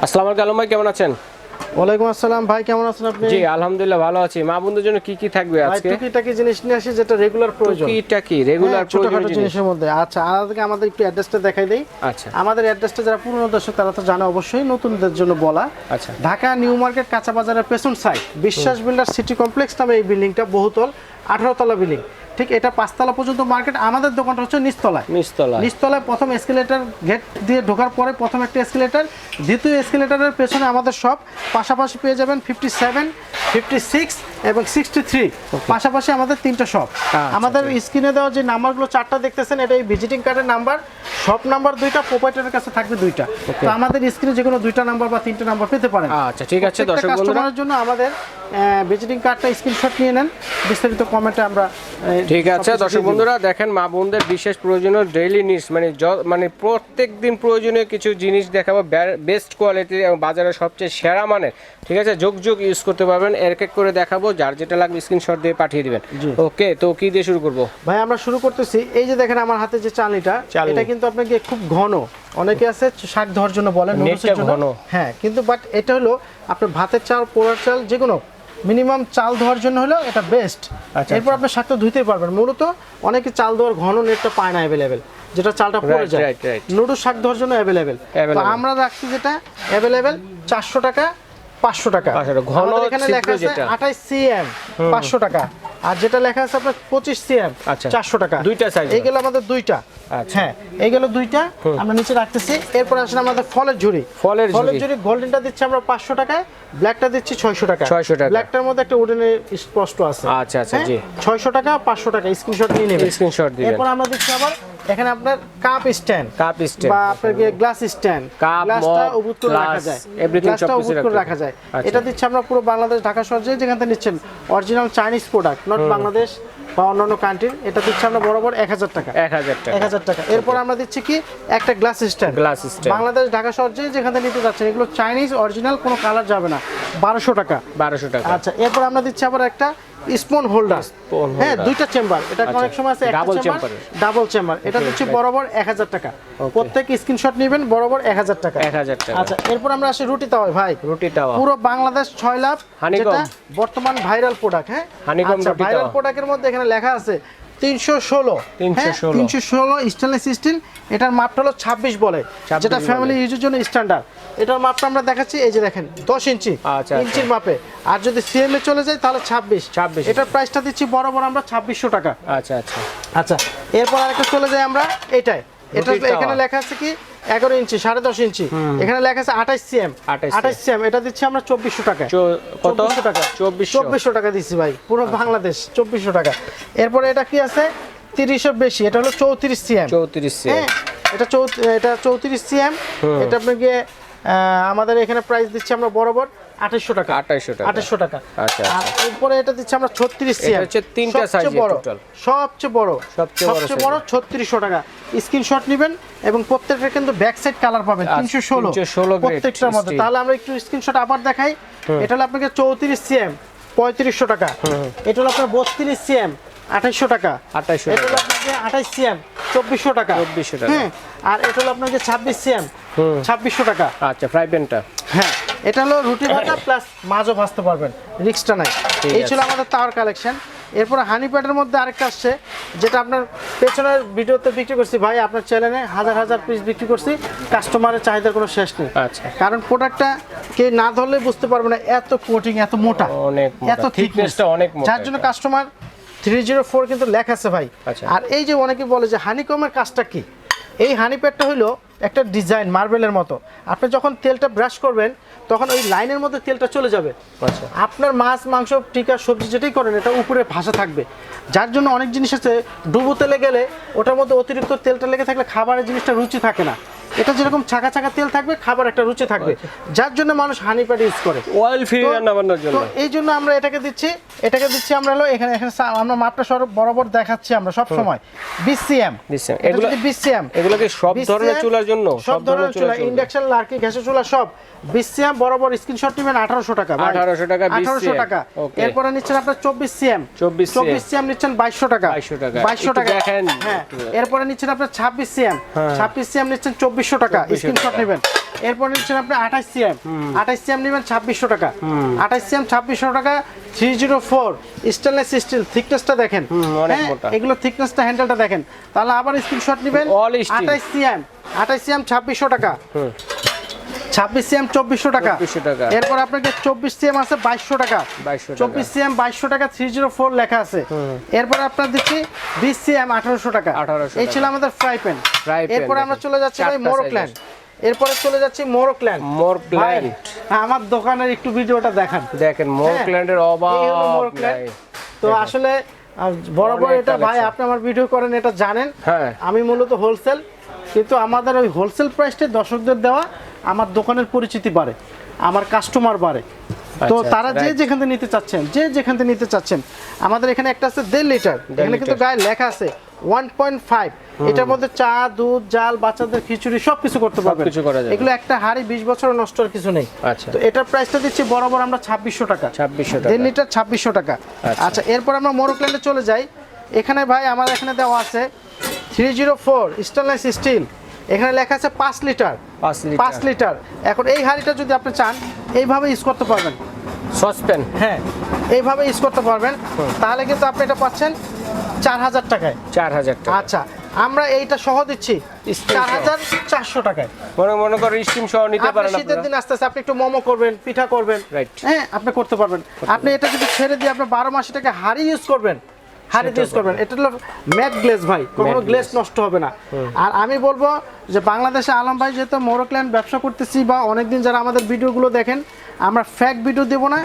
আসসালামু আলাইকুম আলম ভাই কেমন আছেন? ওয়ালাইকুম আসসালাম ভাই কেমন আছেন আপনি? জি আলহামদুলিল্লাহ ভালো আছি। মা বন্ধুর জন্য কি কি থাকবে আজকে? টুকিটাকি জিনিস নিয়ে আসি যেটা রেগুলার প্রয়োজন। কিটা কি রেগুলার হ্যাঁ, জিনিস। জিনিসের মধ্যে। আচ্ছা আজকে আমাদের একটু অ্যাড্রেসটা দেখাই দেই। আচ্ছা। আমাদের অ্যাড্রেসটা যারা পুরনো দর্শক তারা তো জানে অবশ্যই নতুনদের জন্য বলা। আচ্ছা। ঢাকা নিউ মার্কেট কাঁচা বাজারের পেছন সাইড বিশ্বাস বিল্ডার সিটি কমপ্লেক্স নামে এই বিল্ডিংটা বহুতল আঠারো তলা বিল্ডিং। ঠিক এটা পাঁচতলা পর্যন্ত মার্কেট আমাদের দোকানটা হচ্ছে নিচতলায়। নিচতলা নিচতলায় প্রথম এসকেলেটার গেট দিয়ে ঢোকার পরে প্রথম একটা এসকেলেটার দ্বিতীয় এসকেলেটারের পেছনে আমাদের সব পাশাপাশি পেয়ে যাবেন ফিফটি সেভেন ফিফটি সিক্স এবং সিক্সটি থ্রি পাশাপাশি আমাদের তিনটা শপ আচ্ছা, আমাদের স্ক্রিনে দেওয়া যে নাম্বারগুলো চারটা দেখতেছেন এটা এই ভিজিটিং কার্ডের নাম্বার শপ নাম্বার দুইটা প্রোপাইটারের কাছে থাকবে দুইটা। তো আমাদের স্ক্রিনে যে কোনো দুইটা নাম্বার বা তিনটা নাম্বার পেতে পারেন। আচ্ছা ঠিক আছে দর্শক বন্ধুরা। কাস্টমারের জন্য আমাদের ভিজিটিং কার্ডটা স্ক্রিনশট নিয়ে নেন। বিস্তারিত কমেন্টে আমরা ঠিক আছে দর্শক বন্ধুরা দেখেন মা বোনদের বিশেষ প্রয়োজনীয় ডেইলি নিডস মানে মানে প্রত্যেক দিন প্রয়োজনীয় কিছু জিনিস দেখাবো বেস্ট কোয়ালিটি এবং বাজারের সবচেয়ে সেরা মানের। ঠিক আছে যোগ যোগ ইউজ করতে পারবেন এক এক করে দেখাবো যার যেটা লাগবে স্ক্রিনশট দিয়ে পাঠিয়ে দিবেন। ওকে তো কি দিয়ে শুরু করব? ভাই আমরা শুরু করতেছি। এই যে দেখেন আমার হাতে যে চালনিটা এটা কিন্তু আপনাকে খুব ঘন। অনেকে আছে শাক ধোয়ার জন্য বলেন। ঘন। হ্যাঁ কিন্তু বাট এটা হলো আপনার ভাতের চাল পোড়ার চাল যে কোনো। মিনিমাম চাল ধোয়ার জন্য হলো এটা বেস্ট আচ্ছা, এরপর আপনি শাকটা ধুইতেই পারবেন। মূলত অনেকে চাল ধোয়ার ঘন নেটটা পায় না অ্যাভেলেবেল যেটা চালটা পড়ে যায়. নুডলস শাক ধোয়ার জন্য অ্যাভেলেবেল তো আমরা রাখছি যেটা অ্যাভেলেবেল চারশো টাকা। পাঁচশো টাকা। ঘন এখানে লেখা আছে আঠাইশ সিএম পাঁচশো টাকা। আর যেটা লেখা আছে আপনার পঁচিশ সিএম আচ্ছা। চারশো টাকা। দুইটা size এই গেল আমাদের দুইটা। আচ্ছা। হ্যাঁ এই গেল দুইটা আমরা নিচে রাখতেছি। এরপর আসলে আমাদের ফলের ঝুড়ি। ফলের ফলের ঝুড়ি। গোল্ডেনটা দিচ্ছি আমরা পাঁচশো টাকায় ব্ল্যাকটা দিচ্ছি ছয়শো টাকা 600 টাকা। ব্ল্যাকটার মধ্যে একটা উডেনের স্পষ্ট আছে। আচ্ছা, আচ্ছা, জি। ছয়শো টাকা পাঁচশো টাকা। স্ক্রিনশট নিয়ে নেবেন। স্ক্রিনশট দিবেন এরপর আমরা দিচ্ছি আবার এখানে আপনার কাপ স্ট্যান্ড কাপ স্ট্যান্ড বা আপনার কি গ্লাস স্ট্যান্ড কাপ, গ্লাসটা উবুত করে রাখা যায়। গ্লাসটা উবুত করে রাখা যায়। আচ্ছা। এটা দিচ্ছি আমরা পুরো বাংলাদেশ ঢাকা শহর যে যেখান থেকে নিচ্ছেন original Chinese product not Bangladesh বা অন্যান্য কান্ট্রির এটা দিচ্ছে আমরা বরাবর এক হাজার টাকা। এক হাজার টাকা। এক হাজার টাকা। এরপর আমরা দিচ্ছি কি? একটা glass stand glass stand Bangladesh Dhaka শহর যে যেখান থেকে নিতে যাচ্ছেন এগুলো চাইনিজ অরিজিনাল কোনো কালার যাবে না। বারোশো টাকা। বারোশো টাকা। আচ্ছা এরপর আমরা দিচ্ছি আবার একটা স্পুন হোল্ডার। হ্যাঁ দুইটা চেম্বার। এটা আচ্ছা। অনেক সময় আছে ডাবল চেম্বার ডাবল চেম্বার। এটা হচ্ছে বরাবর এক হাজার টাকা। প্রত্যেক স্ক্রিনশট নেবেন বরাবর এক হাজার টাকা। এক হাজার টাকা। আচ্ছা এরপর আমরা আসি রুটি তাওয়া। ভাই রুটি তাওয়া। পুরো বাংলাদেশ ছয় লাভ। যেটা বর্তমান ভাইরাল প্রোডাক্ট হ্যাঁ? আচ্ছা ভাইরাল তাওয়া। প্রোডাক্টের মধ্যে এখানে লেখা আছে তিনশো ষোলো। 316 তিনশো ষোলো স্টেনলেস স্টিল এটার মাপটা হলো ছাব্বিশ বলে। যেটা ফ্যামিলি ইউজের জন্য স্ট্যান্ডার্ড এটার মাপটা আমরা দেখাচ্ছি এই যে দেখেন দশ ইঞ্চি। আচ্ছা, ইঞ্চির মাপে। আর যদি সিএম এ চলে যায় তাহলে ছাব্বিশ। 26 এটার প্রাইসটা দিচ্ছি বরাবর আমরা ছাব্বিশশো টাকা। আচ্ছা আচ্ছা। আচ্ছা এরপর আরেকটা চলে যাই আমরা এটাই এটা এখানে লেখা আছে কি? এগারো ইঞ্চি সাড়ে দশ ইঞ্চি। এখানে লেখা আছে আঠাইশ সিএম। 28 আঠাইশ সিএম। এটা দিচ্ছি আমরা চব্বিশশো টাকা চব্বিশশো টাকা চব্বিশশো। টাকা দিচ্ছি ভাই পুরো বাংলাদেশ চব্বিশশো টাকা। এরপরে এটা কি আছে? তিরিশের বেশি এটা হলো চৌত্রিশ সিএম। চৌত্রিশ সিএম। এটা চৌ এটা চৌত্রিশ সিএম। এটা আপনাকে আমাদের এখানে প্রাইস দিচ্ছি আমরা বরাবর। আঠাশশো টাকা। আঠাশশো টাকা। আঠাশশো টাকা। আচ্ছা, আর এরপরে এটা দিচ্ছি আমরা সিএম। হচ্ছে তিনটা বড়। সবচেয়ে বড়। সবচেয়ে বড় সবচেয়ে বড় ছত্রিশশো টাকা। স্ক্রিনশট নেবেন এবং প্রত্যেকটা কিন্তু ব্যাক সাইড কালার পাবেন। আচ্ছা, তিনশো ষোলো। 316 প্রত্যেকটার মধ্যে। তাহলে আমরা একটু স্ক্রিনশট আবার দেখাই। এটা হলো আপনাকে চৌত্রিশ সিএম পঁয়ত্রিশশো টাকা। এটা হলো আপনার বত্রিশ সিএম আঠাইশশো টাকা। আঠাশশো এটা হলো আপনাকে আঠাইশ সিএম চব্বিশশো টাকা। 2400 টাকা। হ্যাঁ আর এটা হলো আপনাকে ছাব্বিশ সিএম ছাব্বিশশো টাকা। আচ্ছা ফ্রাই প্যানটা। হ্যাঁ। এটা হলো রুটি ভাজা প্লাস মাছও ভাজতে পারবেন। রিক্সটা নাই। এই ছিল আমাদের তাওয়ার কালেকশন এরপর হানি প্যাডের মধ্যে আরেকটা আসছে যেটা আপনার পেছনের ভিডিওতে বিক্রি করছি। ভাই আপনার চ্যানেলে হাজার হাজার পিস বিক্রি করছি। কাস্টমারের চাহিদার কোনো শেষ নেই। আচ্ছা। কারণ প্রোডাক্টটা কে না ধরলে বুঝতে পারবে না এত কোটিং এত মোটা অনেক এত thickness অনেক মোটা যার জন্য কাস্টমার থ্রি জিরো ফোর কিন্তু লেখা আছে ভাই। আচ্ছা। আর এই যে অনেকে বলে যে হানিকমের কাজটা কি? এই হানি প্যাডটা হলো একটা ডিজাইন মার্বেলের মতো। আপনি যখন তেলটা ব্রাশ করবেন তখন ওই লাইনের মধ্যে তেলটা চলে যাবে। আচ্ছা। আপনার মাছ মাংস টিকা সবজি যেটাই করেন এটা উপরে ভাসা থাকবে। যার জন্য অনেক জিনিস আছে ডুবো তেলে গেলে ওটার মধ্যে অতিরিক্ত তেলটা লেগে থাকলে খাবারের জিনিসটা রুচি থাকে না। এটা যেরকম ছাকা ছাকা তেল থাকবে খাবার একটা রুচি থাকবে। যার জন্য মানুষ হানি প্যাড ইউজ করে। অয়েল ফ্রি রান্না বান্নার জন্য। এই জন্য আমরা এটাকে দিচ্ছি এটাকে দিচ্ছি আমরা হলো এখানে এখানে আমরা মাপটা সর বরাবর দেখাচ্ছি আমরা সব সময়। বিসিএম BCM এগুলো এগুলো- বিসিএম এগুলো কি সব ধরনের চুলার জন্য সব ধরনের চুলা ইন্ডাকশন লার্কি গ্যাসের চুলা সব। বিসিএম বরাবর স্ক্রিনশট নেবেন আঠারোশো টাকা আঠারোশো 1800 টাকা 1800 টাকা. এরপরে নিচ্ছেন আপনার চব্বিশ সিএম। 24 CM চব্বিশ সিএম নিচ্ছেন বাইশশো টাকা। 2200 টাকা। বাইশশো একটু টাকা। দেখেন। হ্যাঁ। এরপরে নিচ্ছেন আপনার ছাব্বিশ সিএম। ছাব্বিশ সিএম নিচ্ছেন চব্বিশশো টাকা। স্ক্রিনশট নেবেন। এরপর নিচ্ছেন আপনি আঠাশ সিএম। আঠাশ সিএম নেবেন ছাব্বিশশো টাকা। আঠাশ সিএম ছাব্বিশশো টাকা three zero four stainless steel থিকনেসটা দেখেন। হ্যাঁ। এগুলো থিকনেসটা হ্যান্ডেলটা দেখেন। তাহলে আবার স্ক্রিনশট নেবেন। আঠাশ সিএম আঠাশ সিএম ছাব্বিশশো টাকা। ছাব্বিশ সিএম চব্বিশশো টাকা। 2400 টাকা। এরপর আপনাকে চব্বিশ সিএম আছে বাইশশো টাকা। 2200 টাকা। চব্বিশ সিএম বাইশশো টাকা থ্রি জিরো ফোর লেখা আছে। এরপর আপনার দিচ্ছি বিশ সিএম আঠারোশো টাকা। 1800 এই ছিল আমাদের ফ্রাই প্যান এরপর আমরা চলে যাচ্ছি মোরোক্ল্যান্ড এরপরে চলে যাচ্ছি মোরোক্ল্যান্ড মোরক্ল্যান্ড। ভাই, আমার দোকানের একটু ভিডিওটা দেখান দেখেন মোরক্ল্যান্ডের হ্যাঁ। এই হলো মোরোক্ল্যান্ড। নাই। তো আসলে বরাবর এটা ভাই আপনি আমার ভিডিও করেন এটা জানেন হ্যাঁ। আমি মূলত হোলসেল কিন্তু আমাদের ওই হোলসেল প্রাইসটা দর্শকদের দেওয়া আমার দোকানের পরিচিতি বাড়ে আমার কাস্টমার বাড়ে তো আচ্ছা, তারা যে যেখান থেকে নিতে চাচ্ছেন যে যেখান থেকে নিতে চাচ্ছেন আমাদের এখানে একটা আছে দেড় লিটার এখানে কিন্তু গায়ে লেখা আছে ওয়ান পয়েন্ট ফাইভ এটার মধ্যে চা দুধ জাল বাচ্চাদের খিচুড়ি সব কিছু করতে পারবেন। সবকিছু। এগুলো একটা হাড়ি বিশ বছর নষ্ট আর কিছু নেই। আচ্ছা। তো এটার প্রাইসটা দিচ্ছি বরাবর আমরা ছাব্বিশশো টাকা। ছাব্বিশশো দেড় টাকা লিটার ছাব্বিশশো টাকা। আচ্ছা। আচ্ছা এরপর আমরা মোরোক্ল্যান্ডে চলে যাই। এখানে ভাই আমার এখানে দেওয়া আছে three zero four stainless steel এখানে লেখা আছে পাঁচ লিটার। পাঁচ লিটার। এখন এই হাঁড়িটা যদি আপনি চান এইভাবে ইউজ করতে পারবেন। সসপ্যান। হ্যাঁ এইভাবে ইউজ করতে পারবেন। তাহলে কিন্তু আপনি এটা পাচ্ছেন চার হাজার টাকায়। চার হাজার টাকা আচ্ছা আমরা এইটা সহ দিচ্ছি চার হাজার চারশো টাকায়। মনে মনে করেন স্টিম সহ নিতে পারেন শীতের দিন আস্তে আস্তে আপনি একটু মোমো করবেন পিঠা করবেন। Right. হ্যাঁ আপনি করতে পারবেন। আপনি এটা যদি ছেড়ে দিয়ে আপনি বারো মাসে টাকা হাড়ি ইউজ করবেন হাড়ি ইউজ করবেন। এটা হলো ম্যাট গ্লেজ ভাই Matte গ্লেজ নষ্ট হবে না। আর আমি বলব যে বাংলাদেশে আলম ভাই যেহেতু মোরোক্ল্যান্ড ব্যবসা করতেছি বা অনেকদিন যারা আমাদের ভিডিওগুলো দেখেন আমরা ফ্যাক ভিডিও দেবো না।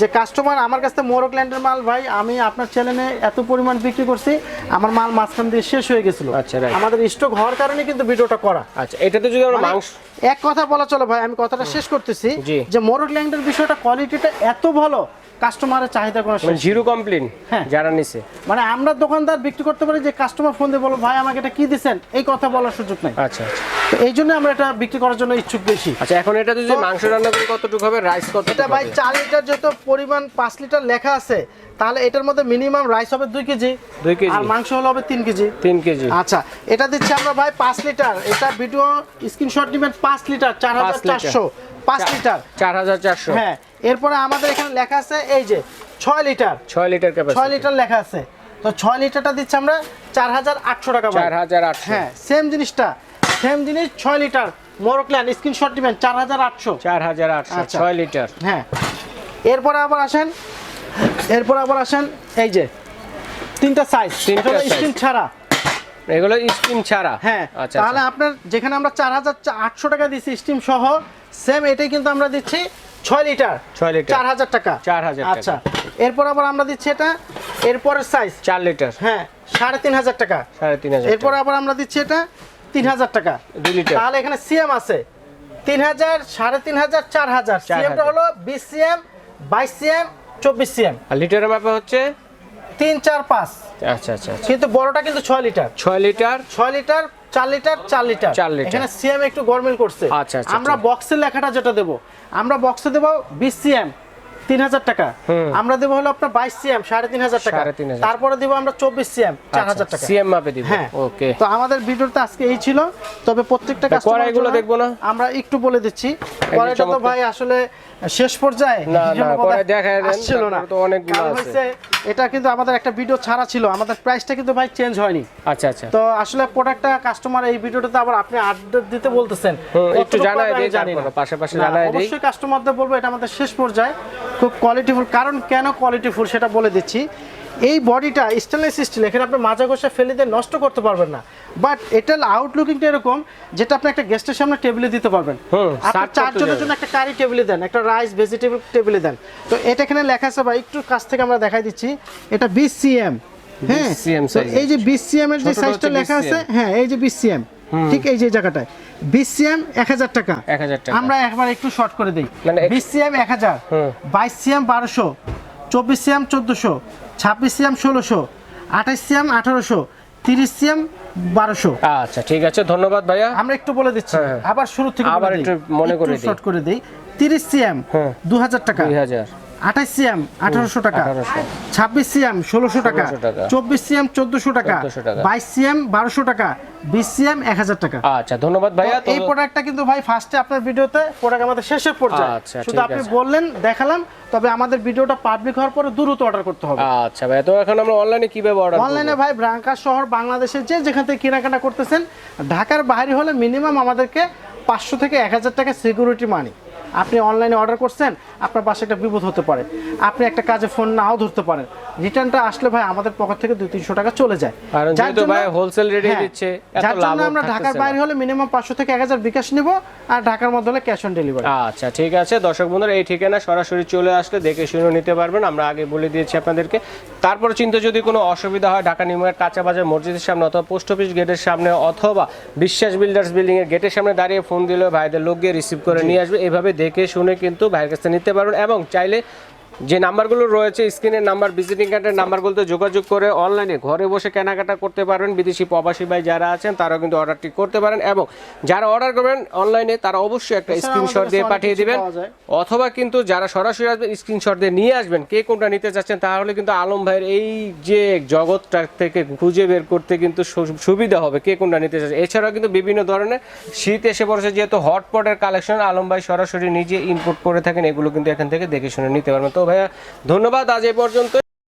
যে কাস্টমার আমার কাছ মোরোক্ল্যান্ডের মাল ভাই আমি আপনার চ্যানেলে এত পরিমাণ বিক্রি করছি আমার মাল মাঝখান দিয়ে শেষ হয়ে গেছিল। আচ্ছা, আমাদের স্টক হওয়ার কারণে কিন্তু ভিডিওটা করা। আচ্ছা এটাতে যদি আমরা মানে মাংস এক কথা বলা চলো ভাই আমি কথাটা শেষ করতেছি। যে মোরোল্যান্ডের বিষয়টা কোয়ালিটিটা এত ভালো কাস্টমারের চাহিদা কোনো মানে জিরো কমপ্লেন হ্যাঁ। যারা নিছে। মানে আমরা দোকানদার বিক্রি করতে পারি যে কাস্টমার ফোন দিয়ে বলো ভাই আমাকে এটা কি দিচ্ছেন এই কথা বলার সুযোগ নাই। আচ্ছা আচ্ছা। এই জন্য আমরা এটা বিক্রি করার জন্য ইচ্ছুক বেশি। আচ্ছা এখন এটা যদি মাংস রান্না করি কতটুকু হবে? রাইস কত এটা ভাই চার লিটার যত পরিমাণ পাঁচ লিটার লেখা আছে তাহলে এটার মধ্যে মিনিমাম রাইস হবে দুই কেজি। দুই কেজি। আর মাংস হলো হবে তিন কেজি। তিন কেজি। আচ্ছা এটা দিচ্ছি আমরা ভাই পাঁচ লিটার। এটা ভিডিও স্ক্রিনশট নেবেন পাঁচ লিটার চার হাজার। চারশো। পাঁচ লিটার। চার হাজার চারশো। হ্যাঁ এরপরে আমাদের এখানে লেখা আছে এই যে ছয় লিটার। ছয় লিটার ছয় লিটার লেখা আছে। তো ছয় লিটারটা দিচ্ছি আমরা চার হাজার আটশো টাকা। চার হাজার আটশো। হ্যাঁ সেম জিনিসটা। সেম জিনিস ছয় লিটার। মোরোক্ল্যান স্ক্রিনশট দিবেন চার হাজার আটশো। চার হাজার আটশো আচ্ছা। ছয় লিটার। হ্যাঁ। এরপরে আবার আসেন এরপর আবার আসেন এই যে তিনটা সাইজ তিনটা। স্ক্রিন ছাড়া। এগুলো স্কিম ছাড়া। হ্যাঁ আচ্ছা তাহলে আচ্ছা। আপনার যেখানে আমরা চার হাজার আটশো টাকা দিচ্ছি স্টিম সহ সেম এটাই কিন্তু আমরা দিচ্ছি ছয় লিটার। ছয় লিটার। চার হাজার টাকা। 4000 টাকা। আচ্ছা এরপর আবার আমরা দিচ্ছি এটা এরপরের সাইজ চার লিটার। হ্যাঁ সাড়ে তিন হাজার টাকা। সাড়ে তিন হাজার এরপর আবার আমরা দিচ্ছি এটা তিন হাজার টাকা তাহলে এখানে সিএম আছে। তিন হাজার সাড়ে তিন হাজার চার হাজার সিএমটা। হলো বিশ সিএম বাইশ সিএম চব্বিশ সিএম আর লিটারের মাপে হচ্ছে? তিন চার পাঁচ। আচ্ছা আচ্ছা আচ্ছা। কিন্তু বড়টা কিন্তু ছয় লিটার। ছয় লিটার? ছয় লিটার চার লিটার চার লিটার। চার লিটার। এখানে সিএম একটু গরমিল করছে। আচ্ছা, আচ্ছা, আমরা আচ্ছা। বক্সের লেখাটা যেটা দেবো আমরা বক্সে দেবো বিশ সিএম তিন হাজার টাকা আমরা দেবো হলো আপনার বাইশ সিএম সাড়ে তিন হাজার টাকা তারপরে দেবো আমরা চব্বিশ সিএম চার হাজার টাকা। সিএম মাপে দিব। হ্যাঁ। ওকে। তো আমাদের ভিডিওতে আজকে এই ছিল। তবে প্রত্যেকটা কড়াইগুলো দেখব না? আমরা একটু বলে দিচ্ছি। কড়াইটা তো ভাই আসলে শেষ পর্যায়ে। এই না, এটা কিন্তু আমাদের একটা ভিডিও ছাড়া ছিল। আমাদের প্রাইসটা কিন্তু ভাই চেঞ্জ হয়নি। আচ্ছা আচ্ছা। তো আসলে প্রোডাক্টটা কাস্টমার এই ভিডিওটাতে আবার আপনি আপডেট দিতে বলতেছেন। একটু জানাই দিই। পাশাপাশি জানাই দিই। অবশ্যই কাস্টমারদের বলব এটা আমাদের শেষ পর্যায়ে। খুব কোয়ালিটিফুল কারণ কেন কোয়ালিটিফুল সেটা বলে দিচ্ছি। এই বডিটা স্টেনলেস স্টিল এখানে আপনি মাজা ঘষা ফেলে দিয়ে নষ্ট করতে পারবেন না। বাট এটার আউটলুকিংটা এরকম যেটা আপনি একটা গেস্টের সামনে টেবিলে দিতে পারবেন। আপনার চারজনের জন্য একটা কারি টেবিলে দেন একটা রাইস ভেজিটেবল টেবিলে দেন। তো এটা এখানে লেখা আছে ভাই একটু কাছ থেকে আমরা দেখাই দিচ্ছি। এটা বিশ সিএম হ্যাঁ 20 cm তো size এই যে বিশ সিএম এর যে সাইজটা লেখা আছে হ্যাঁ এই যে বিশ সিএম ঠিক এই যে জায়গাটায়। বিশ সিএম এক হাজার টাকা। 1000 টাকা। আমরা একবার একটু শর্ট করে দিই। মানে এক- হাজার হুম। বাইশ সিএম বারোশো চব্বিশ সিএম চোদ্দোশো ছাব্বিশ সিএম ষোলোশো আঠাশ সিএম আঠারোশো তিরিশ সিএম বারোশো। আচ্ছা ঠিক আছে ধন্যবাদ ভাইয়া। আমরা একটু বলে দিচ্ছি। হ্যাঁ, হ্যাঁ। আবার শুরু থেকে আবার একটু মনে করে দিই। শর্ট করে দিই। তিরিশ সিএম। দু হাজার টাকা। দুই হাজার। আঠাশ সিএম আঠারোশো টাকা। 1800 ছাব্বিশ সিএম ষোলোশো টাকা। 1600 টাকা। চব্বিশ সিএম চোদ্দশো টাকা। বাইশ সিএম বারোশো টাকা। বিশ সিএম এক হাজার টাকা। আচ্ছা ধন্যবাদ ভাইয়া। এই প্রোডাক্টটা কিন্তু ভাই ফার্স্টে আপনার ভিডিওতে প্রোডাক্ট আমাদের শেষের পর্যায়ে আচ্ছা, শুধু আপনি বললেন দেখালাম তবে আমাদের ভিডিওটা পাবলিক হওয়ার পরে দ্রুত অর্ডার করতে হবে। আচ্ছা ভাইয়া তো এখন আমরা অনলাইনে কীভাবে অর্ডার অনলাইনে ভাই ব্রাঙ্কা শহর বাংলাদেশের যে যেখান থেকে কেনাকাটা করতেছেন ঢাকার বাইরে হলে মিনিমাম আমাদেরকে পাঁচশো থেকে এক হাজার টাকা সিকিউরিটি মানি আপনি অনলাইনে অর্ডার করছেন আপনার পাশে একটা বিপদ হতে পারে। আপনি একটা কাজে ফোন নাও ধরতে পারেন। রিটার্নটা আসলে ভাই আমাদের পকেট থেকে দুই তিনশো টাকা চলে যায়। যার জন্য- ভাই হোলসেল রেটে হ্যাঁ, দিচ্ছে যার জন্য আমরা ঢাকার বাইরে হলে মিনিমাম পাঁচশো থেকে এক হাজার বিকাশ নিব আর ঢাকার মধ্যে হলে ক্যাশ অন ডেলিভারি আচ্ছা ঠিক আছে। দর্শক বন্ধুরা এই ঠিকানা সরাসরি চলে আসলে দেখে শুনে নিতে পারবেন। আমরা আগে বলে দিয়েছি আপনাদেরকে। তারপর চিন্তা যদি কোনো অসুবিধা হয় ঢাকা নিউমার্ট কাঁচা বাজার মসজিদের সামনে অথবা পোস্ট অফিস গেটের সামনে অথবা বিশ্বাস বিল্ডার্স বিল্ডিং এর গেটের সামনে দাঁড়িয়ে ফোন দিলে ভাইদের লোক গিয়ে রিসিভ করে নিয়ে আসবে। এভাবে দেখে শুনে কিন্তু ভাইয়ের কাছে নিতে পারবেন এবং চাইলে যে নাম্বারগুলো রয়েছে স্ক্রিনের নাম্বার ভিজিটিং কার্ডের নাম্বারগুলোতে যোগাযোগ করে অনলাইনে ঘরে বসে কেনাকাটা করতে পারবেন। বিদেশি প্রবাসী ভাই যারা আছেন তারাও কিন্তু অর্ডারটি করতে পারেন এবং যারা অর্ডার করবেন অনলাইনে তারা অবশ্যই একটা স্ক্রিনশট দিয়ে পাঠিয়ে দিবেন। অথবা কিন্তু যারা সরাসরি আসবেন স্ক্রিনশট দিয়ে নিয়ে আসবেন। কে কোনটা নিতে চাচ্ছেন তাহলে কিন্তু আলম ভাইয়ের এই যে জগৎটা থেকে খুঁজে বের করতে কিন্তু সুবিধা হবে কে কোনটা নিতে চাচ্ছে। এছাড়াও কিন্তু বিভিন্ন ধরনের শীত এসে পড়েছে যেহেতু হটপটের কালেকশন আলম ভাই সরাসরি নিজে ইনপুট করে থাকেন এগুলো কিন্তু এখান থেকে দেখে শুনে নিতে পারবেন। তো ভাইয়া ধন্যবাদ আজ এ পর্যন্ত